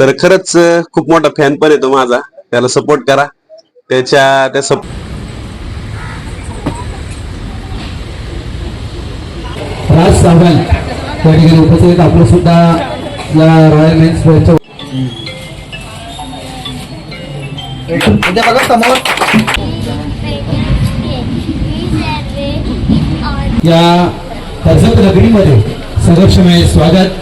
तर खरंच खूप मोठा फॅन पण आहे तो माझा. त्याला सपोर्ट करा. त्याच्या त्या सप राज सावंत त्या ठिकाणी उपस्थित आपलं सुद्धा या रॉयल मेन्स बघा समोर. या रगडीमध्ये संघर्षमय स्वागत.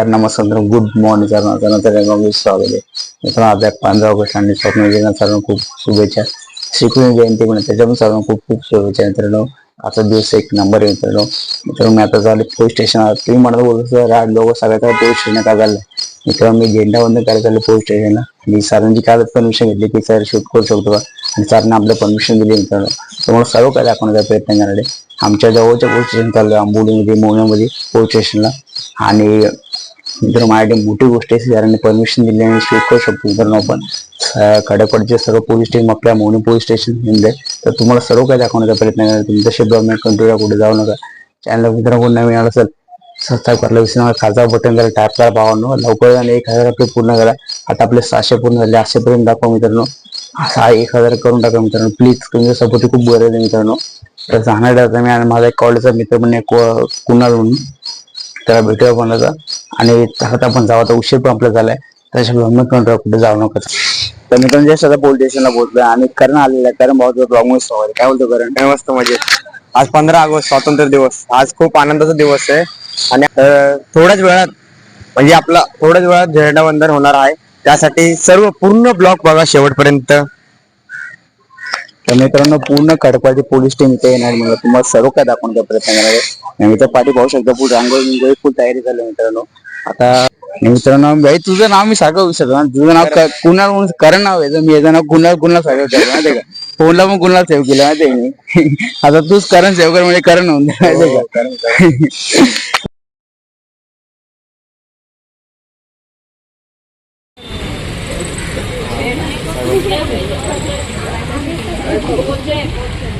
तर నమస్కారం गुड मॉर्निंग सर त्यानंतर मग स्वागत आहे. मित्रांनो आज पंधरा ऑगस्ट आणि स्वप्न विजयना सर्वांना खूप शुभेच्छा. श्रीकृष्ण जयंती पण आहे, त्याच्या पण सर्वांना खूप खूप शुभेच्छा मित्रांनो. आजचा दिवस एक नंबर आहे मित्रांनो. मित्रांनो मी आता झाले पोलीस स्टेशन तुम्ही म्हणत बोलतो सर आज लोक सगळ्या काय पोलीस स्टेशन का झालं मित्रांनो मी झेंडा बंद करायला चालले पोलीस स्टेशनला आणि सरांची कालच परमिशन घेतली की सर शूट करू शकतो का? आणि सरांना आपलं परमिशन दिली मित्रांनो. तुम्हाला सर्व काय दाखवण्याचा प्रयत्न करणार आहे. आमच्या जवळच्या पोलीस स्टेशन चाललोय आंबोलीमध्ये मोण्यामध्ये पोलीस स्टेशनला आणि मित्र माझ्याकडे मोठी गोष्ट आहे. सरांनी परमिशन दिली आणि शूट करू शकतो मित्रांनो आपण. अं, सर्व पोलीस स्टेशन आपल्या मोनी पोलीस स्टेशन म्हणजे तर तुम्हाला सर्व काही दाखवण्याचा प्रयत्न करा तुमच्या तसे गव्हर्नमेंट कंट्रोलला कुठे जाऊ नका. चॅनल मित्रांनो कोण नवीन आला असेल सबस्क्राईब करायला विसरू नका खालचा बटन करा टॅप करा भावांनो. लवकर आणि एक हजार रुपये पूर्ण करा. आता आपले सहाशे पूर्ण झाले. असेपर्यंत दाखवा मित्रांनो. असा एक हजार करून टाका मित्रांनो. प्लीज तुमच्या सपोर्ट खूप गरज आहे मित्रांनो. तर जाणार आता मी आणि माझा एक कॉलेजचा मित्र पण एक कुणाल म्हणून. त्याला भेटूया कोणाचा आणि आता आपण जाऊ आता उशीर पण आपला झालाय. त्याच्यामुळे कंट्रोल कुठे जाऊ नका. तर मी पण जस्ट आता पोलीस स्टेशनला पोहोचलोय आणि करण आलेला आहे. कारण भाऊ ब्लॉग सवाल काय बोलतो करण? काय मस्त म्हणजे आज पंधरा ऑगस्ट स्वातंत्र्य दिवस. आज खूप आनंदाचा दिवस आहे. आणि थोड्याच वेळात म्हणजे आपला थोड्याच वेळात झेंडावंदन होणार आहे. त्यासाठी सर्व पूर्ण ब्लॉक बघा शेवटपर्यंत. तर मित्रांनो पूर्ण खडकवाडी पोलीस टीम इथे येणार म्हणजे तुम्हाला सर्व काय दाखवण्याचा प्रयत्न करणार आहे. मी तर पाठी पाहू शकतो पूर्ण रांगोळी फुल तयारी झाली मित्रांनो. आता मित्रांनो भाई तुझं नाव मी सारखं विसरतो ना. तुझं नाव कुणाल म्हणून करण नाव आहे मी याचं नाव कुणाल कुणाल सारखं केलं माहिती का? फोनला पण कुणाल सेव्ह केलं माहिती मी. आता तूच करण सेव्ह कर म्हणजे करण होऊन जाईल, का? हो, हो, 幼稚園。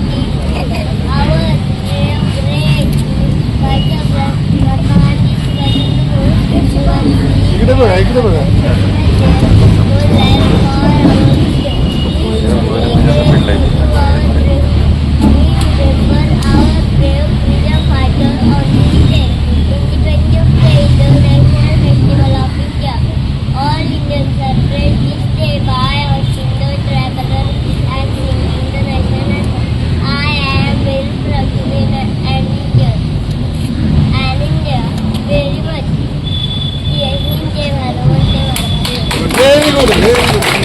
行くとこだ行く सगळं लिहून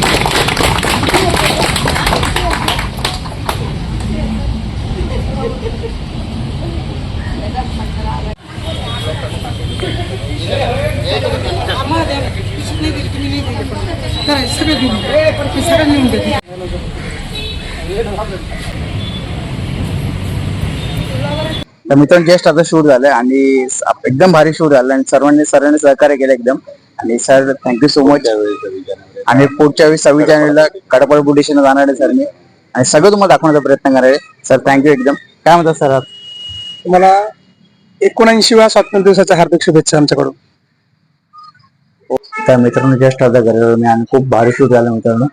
मित्रांनो जस्ट आता शूट झालंय आणि एकदम भारी शूट झालं आणि सर्वांनी सर्वांनी सहकार्य केलं एकदम. आणि सर थँक्यू सो मच आणि पुढच्या वेळी सव्वीस जानेवारीला कडपड बुडिशन जाणार आहे सर मी. आणि सगळं तुम्हाला दाखवण्याचा प्रयत्न करणार आहे. सर थँक्यू एकदम. काय म्हणतात सर तुम्हाला एकोणऐंशीव्या स्वातंत्र्य दिवसाच्या हार्दिक शुभेच्छा आमच्याकडून. तर मित्रांनो जस्ट आता घरी आलो मी आणि खूप भारी शूट झालं मित्रांनो.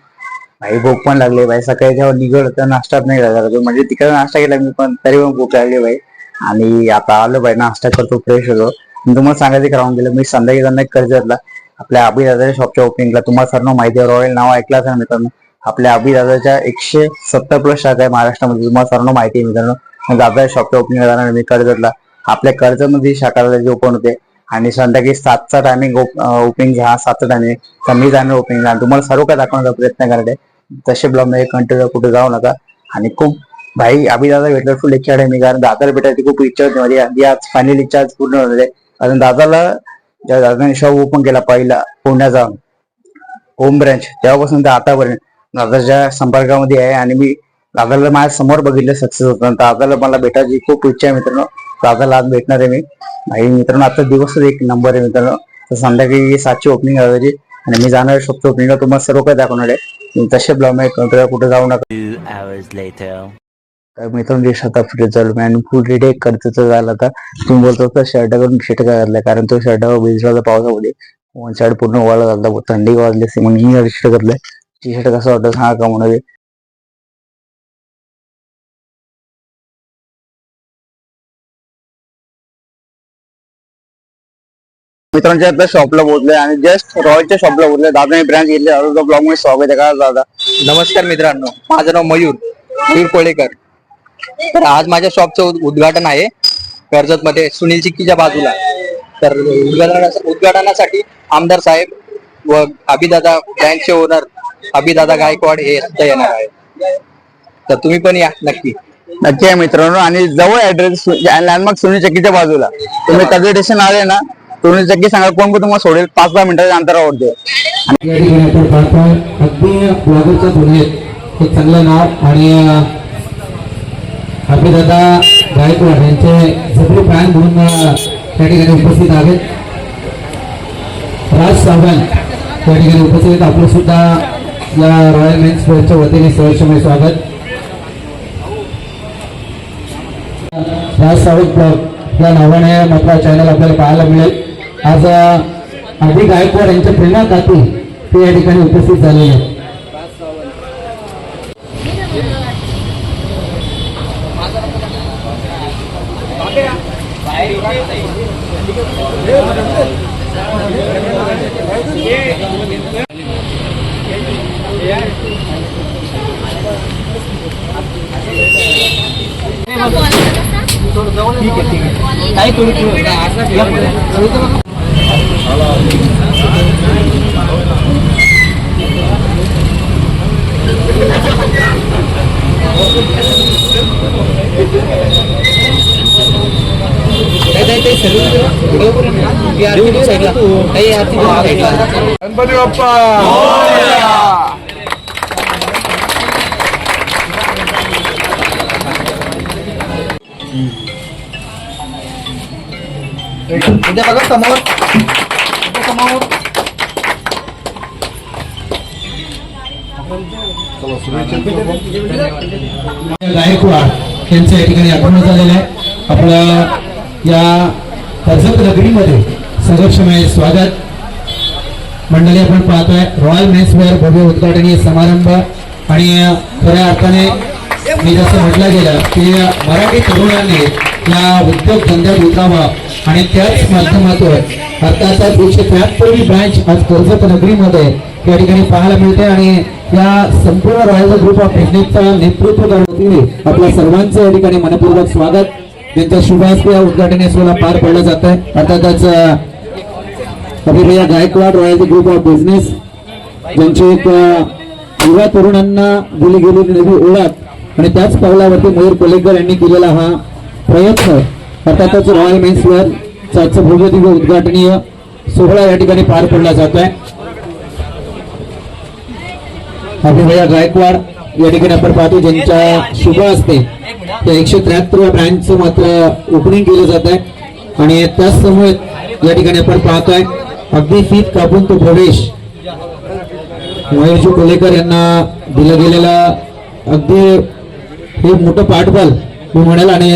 भाई भूक पण लागली भाई सकाळी जेव्हा निघड तर नाश्ता नाही झाला. म्हणजे तिकडे नाश्ता केला मी पण तरी पण भूक लागली भाई. आणि आता आलो भाई नाश्ता करतो फ्रेश होतो. मी तुम्हाला सांगायचं राहून गेलं. मी संध्याकाळी त्यांना कर्जतला. आपल्या अभिदादाच्या शॉपच्या ओपनिंगला तुम्हाला सर्व माहिती आहे. रॉयल नाव ऐकलं असेल मित्रांनो आपल्या अभिदादाच्या एकशे सत्तर प्लस शाखा आहे महाराष्ट्रामध्ये. तुम्हाला सर्व माहिती आहे मित्रांनो. दादा शॉपच्या ओपनिंगला जाणार मी कर्जतला. आपल्या कर्जतमध्ये शाखा जे ओपन होते आणि संध्याकाळी सातचा टायमिंग ओपनिंग हा सातचा टायमिंग कमी मी जाणार ओपनिंग तुम्हाला सर्व काय दाखवण्याचा प्रयत्न करायचे तसे ब्लॉगमध्ये कंटिन्यू कुठे जाऊ नका. आणि खूप भाई अभि दादा भेटलं फुल इच्छा आहे मी. कारण दादाला भेटायची खूप इच्छा होती. माझी आज फायनल इच्छा पूर्ण होणार आहे. कारण दादाला ज्या दादाने शॉप ओपन केला पहिला पुण्याचा होम ब्रँच तेव्हापासून ते आतापर्यंत दादाच्या संपर्कामध्ये आहे आणि मी दादाला माझ्यासमोर बघितलं सक्सेस होतं. दादाला मला भेटायची खूप इच्छा आहे मित्रांनो. दादाला आज भेटणार आहे मी. भाई मित्रांनो आता दिवसच एक नंबर आहे मित्रांनो. तर संध्याकाळी सातची ओपनिंग आहे आणि मी जाणार शॉपची ओपनिंगला तुम्हाला सर्व काही दाखवणार आहे. तसे ब्लॉगमध्ये कुठे जाऊ नका. मित्रांनो आता फ्री चालू मी आणि फुल रेडी खर्च झाला आता. तुम्ही बोलतो होता शर्ट करून शर्ट काय कारण तो शर्ट भिजला पावसामध्ये वन शर्ट पूर्ण वाळला घालता थंडी वाजली असते मग मी शर्ट घातलाय. टी शर्ट कसं वाटतं सांगा का म्हणून मित्रांच्या आता शॉपला पोहोचले आणि जस्ट रॉयलच्या शॉपला पोहोचले मी ब्रँच घेतले. ब्लॉगमध्ये स्वागत आहे का दादा? नमस्कार मित्रांनो माझं नाव मयूर मयूर कोळेकर. तर आज माझ्या शॉपचं उद- उद्घाटन आहे. कर्जत मध्ये सुनील चिक्कीच्या बाजूला. तर उद्घाटना उद्घाटनासाठी आमदार साहेब व अभिदादा बँकचे ओनर अभिदादा गायकवाड हे इथं येणार आहे तर तुम्ही पण या नक्की. नक्की आहे मित्रांनो. आणि जवळ ऍड्रेस लँडमार्क सोनी चक्कीच्या बाजूला. तुम्ही कधी स्टेशन आले ना सोनी चक्की सांगा कोण कोण तुम्हाला सोडेल? पाच दहा मिनिटाच्या अंतरावरती आहे. या ठिकाणी आपण पाहतोय अगदी ब्लॉगरच्या दुनियेत एक चांगलं नाव आणि अभिदादा गायकवाड यांचे सगळे फॅन म्हणून त्या ठिकाणी उपस्थित आहेत. राज सावंत त्या ठिकाणी उपस्थित आहेत. आपलं सुद्धा या रॉयल मेन्स च्या वतीने सहर्षमय स्वागत. राज सावंत ब्लॉग या नावाने आपला चॅनल आपल्याला पाहायला मिळेल. आज अगदी गायकवाड यांच्या प्रेरणा खाती ते या ठिकाणी उपस्थित झालेले आहेत. ठीक है ठीक है नहीं तुम तुम गणपती बाप्पा उद्या बघा समोर समोर गायकवाड यांचं या ठिकाणी आगमन झालेलं आहे आपलं या कर्जत नगरीमध्ये संघर्षमय स्वागत. मंडळी आपण पाहतोय रॉयल मेन्स वेअर भव्य उद्घाटनीय समारंभ आणि खऱ्या अर्थाने मी जसं म्हटलं गेलं की मराठी तरुणांनी या उद्योग धंद्यात उतरावा आणि त्याच माध्यमातून अर्थातच एकशे त्र्याहत्तरवी ब्रँच आज कर्जत नगरीमध्ये या ठिकाणी पाहायला मिळते आणि या संपूर्ण रॉयल ग्रुप ऑफ बिझनेसचा नेतृत्व करण्यात आपल्या सर्वांचं या ठिकाणी मनपूर्वक स्वागत. त्यांच्या शुभास्ते या सोहळा पार पडला जात आहे अर्थातच Abhipriya Gaikwad royal group of business ज्यांची एक युवा तरुणांना दिली गेलेली नवी ओळख आणि त्याच पावलावरती मयूर कोलेकर यांनी केलेला हा प्रयत्न. अर्थातच रॉयल मेन्सवर वेअर भव्य दिव्य उद्घाटनीय सोहळा या ठिकाणी पार पडला जात आहे अभिप्रिया गायकवाड या ठिकाणी आपण पाहतो ज्यांच्या शुभ असते त्या एकशे त्र्याहत्तर ब्रँचचं मात्र ओपनिंग केलं जात आहे. आणि त्याच समोर या ठिकाणी आपण पाहतोय अगदी फीत कापून तो प्रवेश मयूरजी कोलेकर यांना दिलं गेलेला अगदी हे मोठं पाठबल मी म्हणाल आणि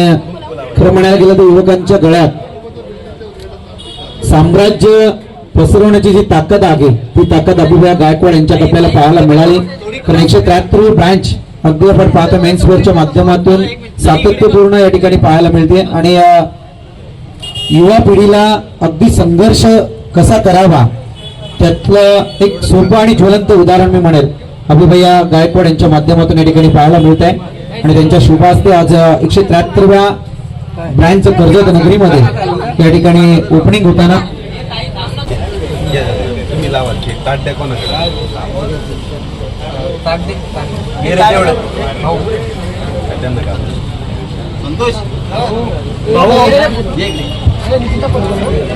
खरं म्हणायला गेलं तर युवकांच्या गळ्यात साम्राज्य पसरवण्याची जी ताकद आहे ती ताकद अभिभया गायकवाड यांच्या आपल्याला पाहायला मिळाली. कारण एकशे त्र्याहत्तर ब्रँच अगदी आपण पाहतो मेन्स वेअरच्या माध्यमातून सातत्यपूर्ण या ठिकाणी पाहायला मिळते. आणि युवा पिढीला अगदी संघर्ष कसा करावा त्यातलं एक सोपं आणि ज्वलंत उदाहरण मी म्हणेल. अभिभया गायकवाड यांच्या माध्यमातून या ठिकाणी पाहायला मिळत आहे आणि त्यांच्या शुभास्ते आज एकशे त्र्याहत्तरव्या ब्रँडचं कर्जत नगरीमध्ये या ठिकाणी ओपनिंग होताना.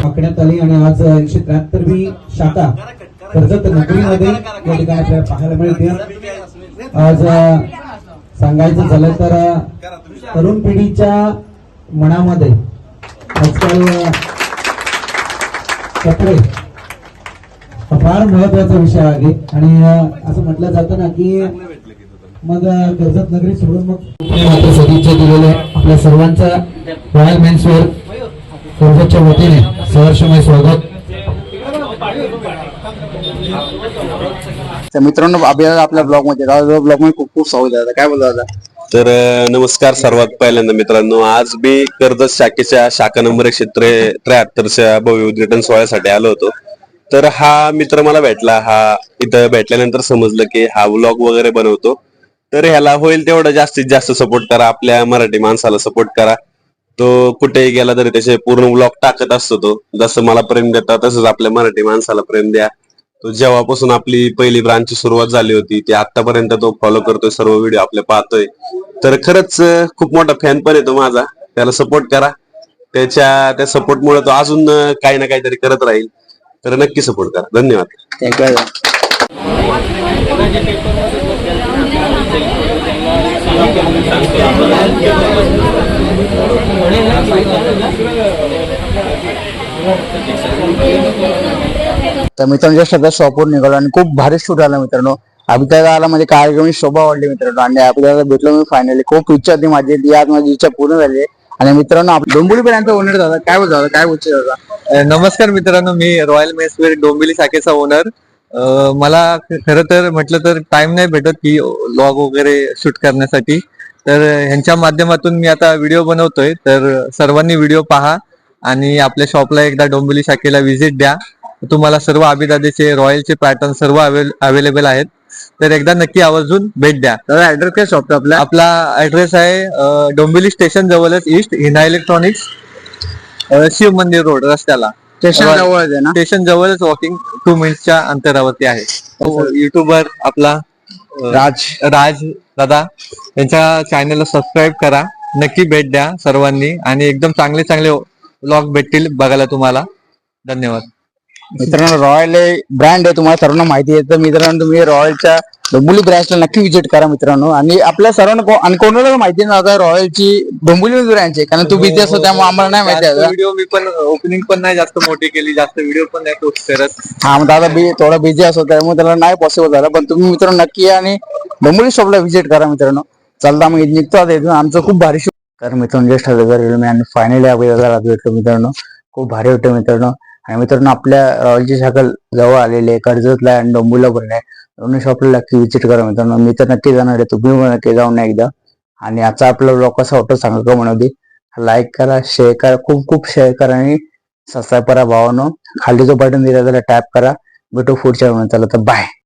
आखण्यात आली आणि आज एकशे त्र्याहत्तरवी शाखा कर्जत नगरीमध्ये या ठिकाणी आपल्याला पाहायला मिळते. आज सांगायचं झालं तर तरुण पिढीच्या मनामध्ये आजकाल कपडे फार महत्त्वाचा विषय आहे. आणि असं म्हटलं जातं ना की मग कर्जत नगरी सोडून मग सदिच्छा दिलेल्या. आपल्या सर्वांचा रॉयल मेन्सवेअर कर्जतच्या वतीने सहर्षमय स्वागत. तर मित्रांनो अभियान आपल्या ब्लॉगमध्ये ब्लॉगमध्ये खूप खूप स्वागत आहे. काय बोलतो दादा? तर नमस्कार सर्वात पहिल्यांदा मित्रांनो. आज मी कर्जत शाखेच्या शाखा नंबर एकशे त्रे त्र्याहत्तरच्या भव्य उद्घाटन सोहळ्यासाठी आलो होतो. तर हा मित्र मला भेटला. हा इथं भेटल्यानंतर समजलं की हा व्लॉग वगैरे बनवतो. तर ह्याला होईल तेवढं जास्तीत जास्त सपोर्ट करा. आपल्या मराठी माणसाला सपोर्ट करा. तो कुठेही गेला तरी त्याचे पूर्ण व्लॉग टाकत असतो तो. जसं मला प्रेम देता तसंच आपल्या मराठी माणसाला प्रेम द्या. तो जेव्हापासून आपली पहिली ब्रांचची सुरुवात झाली होती ते आतापर्यंत तो फॉलो करतोय सर्व व्हिडिओ आपले पाहतोय. तर खरंच खूप मोठा फॅन पण आहे तो माझा. त्याला सपोर्ट करा. त्याच्या त्या सपोर्टमुळे तो अजून काही ना काहीतरी करत राहील. तर नक्की सपोर्ट करा. धन्यवाद. थँक्यू तर मित्रांच्या जस्ट शॉपवर निघालो आणि खूप भारी शूट आला मित्रांनो. अभिता आला म्हणजे कार्यक्रमाची शोभा वाढली मित्रांनो. आणि आपल्याला भेटलो मी फायनली खूप इच्छा होती माझी. ती आज माझी इच्छा पूर्ण झाली. आणि मित्रांनो आप- डोंबिवली पर्यंत ओनर झाला काय बोलतो काय बोलतो दादा? नमस्कार मित्रांनो मी रॉयल मेसवेअर डोंबिवली शाखेचा ओनर मला खरं तर म्हटलं तर टाइम नाही भेटत की लॉग वगैरे शूट करण्यासाठी. तर ह्यांच्या माध्यमातून मी आता व्हिडिओ बनवतोय. तर सर्वांनी व्हिडिओ पहा आणि आपल्या शॉपला एकदा डोंबिवली शाखेला व्हिजिट द्या. तुम्हाला सर्व आबिदादेचे रॉयलचे पॅटर्न सर्व अवेलेबल आहेत. तर एकदा नक्की आवर्जून भेट द्या. दादा ऍड्रेस काय शॉपचा आपला? आपला ऍड्रेस आहे डोंबिवली स्टेशन जवळच east Hina electronics Shiv Mandir road रस्त्याला. स्टेशन वा- जवळ आहे ना? स्टेशन जवळच वॉकिंग टू मिनिटच्या अंतरावरती आहे. युट्यूबर आपला राज. राज दादा यांच्या चॅनलला सबस्क्राईब करा. नक्की भेट द्या सर्वांनी. आणि एकदम चांगले चांगले व्लॉग भेटतील बघायला तुम्हाला. धन्यवाद. मित्रांनो रॉयल ब्रँड आहे तुम्हाला सर्वांना माहिती आहे. तर मित्रांनो तुम्ही रॉयलच्या डोंबिवली ब्रँचला नक्की विजिट करा मित्रांनो. आणि आपल्या सर्वांना आणि कोणाला माहिती नव्हता रॉयलची डोंबिवली ब्रँच आहे. कारण तू बिझी असतो त्यामुळे आम्हाला नाही माहिती आहे व्हिडिओ मी पण ओपनिंग पण नाही जास्त मोठी केली जास्त व्हिडिओ पण नाही पोस्ट करत. हा मग दादा बी थोडा बिझी असतो त्यामुळे त्याला नाही पॉसिबल झालं. पण तुम्ही मित्रांनो नक्की आणि डोंबिवली शॉपला व्हिजिट करा मित्रांनो. चालता मग निघतो आता इथून. आमचं खूप भारी शो तर मित्रांनो जस्ट हजार मी आणि फायनली आपल्याला भेटलो मित्रांनो. खूप भारी होतं मित्रांनो. आणि मित्रांनो आपल्या रॉयलची शाखा जवळ आलेली आहे कर्जतला आणि डोंबूला पण आहे दोन्ही शॉपला नक्की व्हिजिट करा मित्रांनो. मी तर नक्की जाणार आहे तुम्ही पण नक्की जाऊन एकदा. आणि आजचा आपला ब्लॉग कसा वाटतो सांगा का म्हणू लाईक करा शेअर करा खूप खूप शेअर करा आणि सबस्क्राईब करा भावानो. खाली जो बटन दिला त्याला टॅप करा. भेटू पुढच्या चला तर बाय